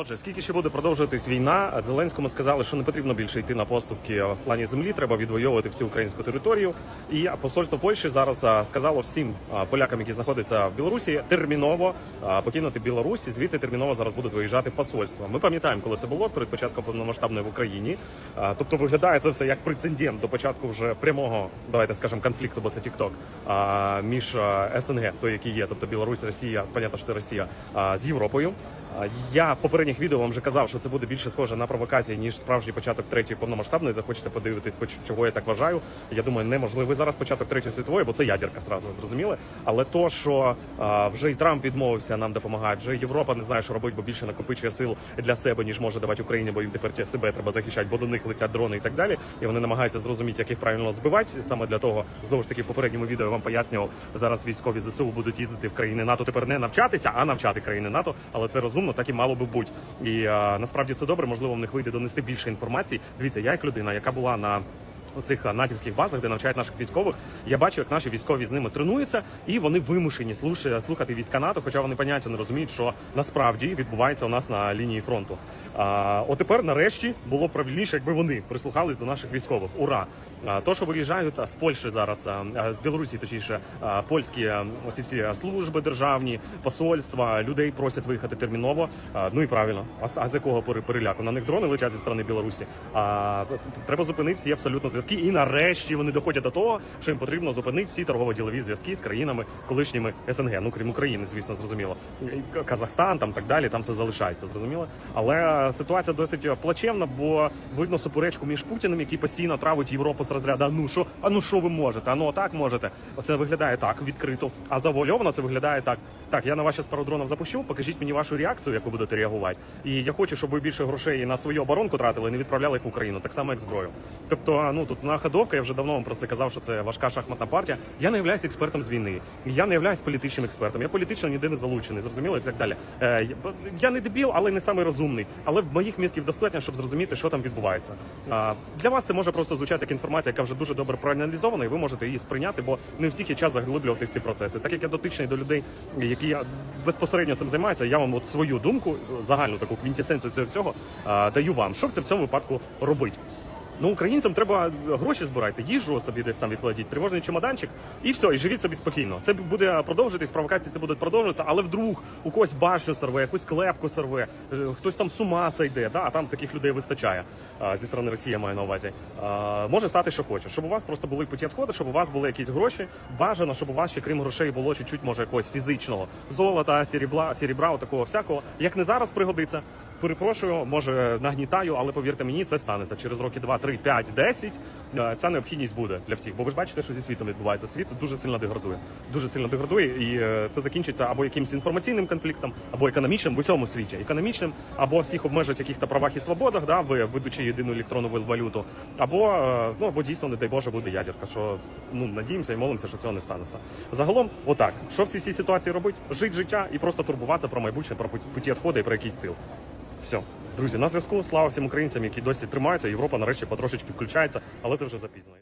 Отже, скільки ще буде продовжуватись війна, Зеленському сказали, що не потрібно більше йти на поступки в плані землі. Треба відвоювати всю українську територію. І посольство Польщі зараз сказало всім полякам, які знаходяться в Білорусі, терміново покинути Білорусь. Звідти терміново зараз будуть виїжджати посольства. Ми пам'ятаємо, коли це було перед початком повномасштабної в Україні. Тобто виглядає це все як прецедент до початку вже прямого, давайте скажемо, конфлікту, бо це а, між СНГ, той, який є, тобто Білорусь, Росія, понятно, що це Росія з Європою. Я в попередніх відео вам вже казав, що це буде більше схоже на провокації, ніж справжній початок третьої повномасштабної. Захочете подивитись, чого я так вважаю. Я думаю, неможливий зараз початок третьої світової, бо це ядерка зразу зрозуміли. Але то, що а, вже і Трамп відмовився нам допомагати, вже Європа не знає, що робить, бо більше накопичує сил для себе, ніж може давати Україні, бо їм тепер себе треба захищати, бо до них летять дрони і так далі. І вони намагаються зрозуміти, як їх правильно збивати. Саме для того, знову ж таки, в попередньому відео я вам пояснював, зараз військові ЗСУ будуть їздити в країни НАТО. Тепер не навчатися, а навчати країни НАТО. Але це розумно, так і мало би бути. І а, насправді це добре. Можливо, в них вийде донести більше інформації. Дивіться, я як людина, яка була на у цих натівських базах, де навчають наших військових, я бачу, як наші військові з ними тренуються, і вони вимушені слухати війська НАТО, хоча вони поняття не розуміють, що насправді відбувається у нас на лінії фронту. А, от тепер, нарешті, було правильніше, якби вони прислухались до наших військових. Ура! А, то, що виїжджають з Польщі зараз, а, з Білорусі, точніше, а, польські оці всі служби державні, посольства, людей просять виїхати терміново. А, ну і правильно. А, а з якого пере- переляку? На них дрони летять зі сторони Білорусі. А, треба зупинити всі абсолютно зв'язки. І нарешті вони доходять до того, що їм потрібно зупинити всі торгово-ділові зв'язки з країнами колишніми СНГ. Ну крім України, звісно, зрозуміло. Казахстан там так далі, там все залишається, зрозуміло. Але ситуація досить плачевна, бо видно суперечку між Путіним, який постійно травить Європу з розряду. «А ну що, а ну що ви можете? А ну так можете. Оце виглядає так відкрито. А завуальовано це виглядає так. Так, я на ваші пару дронів запущу. Покажіть мені вашу реакцію, як ви будете реагувати. І я хочу, щоб ви більше грошей на свою оборонку тратили, не відправляли їх в Україну, так само як зброю. Тобто, ну тут находовка, я вже давно вам про це казав, що це важка шахматна партія. Я не являюсь експертом з війни. Я не являюсь політичним експертом. Я політично ніде не залучений, зрозуміло і так далі. Е, я- не дебіл, але не самий розумний. Але моїх мізків достатньо, щоб зрозуміти, що там відбувається. А, для вас це може просто звучати як інформація, яка вже дуже добре проаналізована, і ви можете її сприйняти, бо не всіх є час заглиблюватися в ці процеси. Так як я дотичний до людей, які безпосередньо цим займаються, я вам от свою думку, загальну таку квінтесенцію цього всього а, даю вам. Що в цьому випадку робить? Ну, українцям треба гроші збирати, їжу собі десь там відкладіть, тривожний чемоданчик, і все, і живіть собі спокійно. Це буде продовжитись, провокації це будуть продовжуватися, але вдруг у когось башню сорве, якусь клепку сорве, е, хтось там з ума сойде, да? а там таких людей вистачає зі сторони Росії, я маю на увазі. Може стати, що хоче. Щоб у вас просто були путі відходи, щоб у вас були якісь гроші. Бажано, щоб у вас ще крім грошей було чуть-чуть, може, якогось фізичного золота, сірібла, сірібра, такого всякого. Як не зараз пригодиться. Перепрошую, може нагнітаю, але повірте мені, це станеться через роки 2, 3, 5, 10. Е, Ця необхідність буде для всіх. Бо ви ж бачите, що зі світом відбувається. Світ дуже сильно деградує. Дуже сильно деградує, і е, це закінчиться або якимось інформаційним конфліктом, або економічним в усьому світі. Економічним, або всіх обмежать яких-то правах і свободах, да, ви видучи єдину електронну валюту, або е, ну або дійсно, не дай Боже, буде ядерка. Що ну надіємося і молимося, що цього не станеться. Загалом, отак, що в цій ситуації робити? Жити життя і просто турбуватися про майбутнє, про пут- путі відходи і про якийсь стил. Все, друзі, на зв'язку. Слава всім українцям, які досі тримаються. Європа нарешті потрошечки включається, але це вже запізно.